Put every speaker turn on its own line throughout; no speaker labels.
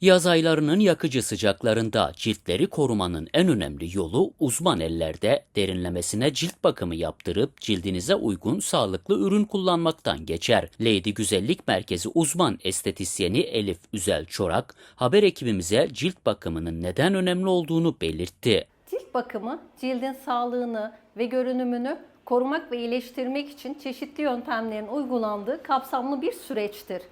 Yaz aylarının yakıcı sıcaklarında ciltleri korumanın en önemli yolu uzman ellerde derinlemesine cilt bakımı yaptırıp cildinize uygun sağlıklı ürün kullanmaktan geçer. Lady Güzellik Merkezi uzman estetisyeni Elif Üzel Çorak haber ekibimize cilt bakımının neden önemli olduğunu belirtti.
Cilt bakımı cildin sağlığını ve görünümünü korumak ve iyileştirmek için çeşitli yöntemlerin uygulandığı kapsamlı bir süreçtir.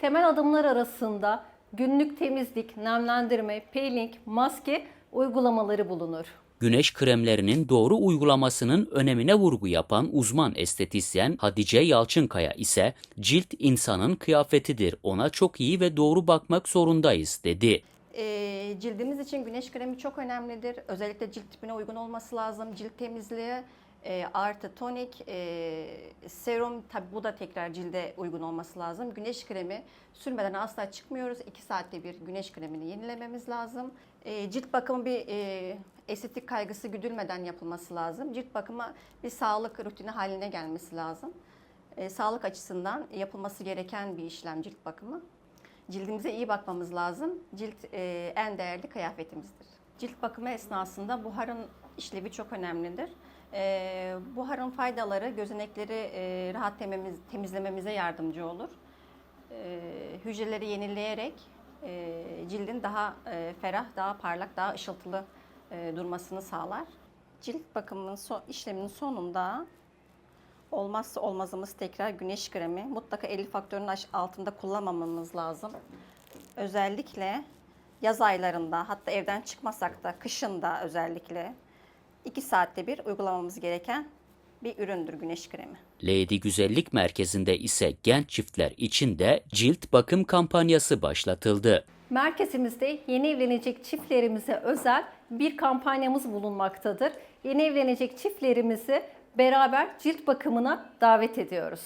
Temel adımlar arasında günlük temizlik, nemlendirme, peeling, maske uygulamaları bulunur.
Güneş kremlerinin doğru uygulamasının önemine vurgu yapan uzman estetisyen Hatice Yalçınkaya ise cilt insanın kıyafetidir. Ona çok iyi ve doğru bakmak zorundayız dedi.
E, cildimiz için güneş kremi çok önemlidir. Özellikle cilt tipine uygun olması lazım. Cilt temizliği e, artı tonik, e, serum tabi bu da tekrar cilde uygun olması lazım. Güneş kremi sürmeden asla çıkmıyoruz. 2 saatte bir güneş kremini yenilememiz lazım. E, cilt bakımı bir e, estetik kaygısı güdülmeden yapılması lazım. Cilt bakımı bir sağlık rutini haline gelmesi lazım. E, sağlık açısından yapılması gereken bir işlem cilt bakımı. Cildimize iyi bakmamız lazım. Cilt e, en değerli kıyafetimizdir. Cilt bakımı esnasında buharın işlevi çok önemlidir. E, buharın faydaları gözenekleri e, rahat tememiz, temizlememize yardımcı olur. E, hücreleri yenileyerek e, cildin daha e, ferah, daha parlak, daha ışıltılı e, durmasını sağlar. Cilt bakımının so- işleminin sonunda Olmazsa olmazımız tekrar güneş kremi. Mutlaka 50 faktörün altında kullanmamamız lazım. Özellikle yaz aylarında hatta evden çıkmasak da kışın da özellikle 2 saatte bir uygulamamız gereken bir üründür güneş kremi.
Lady Güzellik Merkezi'nde ise genç çiftler için de cilt bakım kampanyası başlatıldı.
Merkezimizde yeni evlenecek çiftlerimize özel bir kampanyamız bulunmaktadır. Yeni evlenecek çiftlerimizi beraber cilt bakımına davet ediyoruz.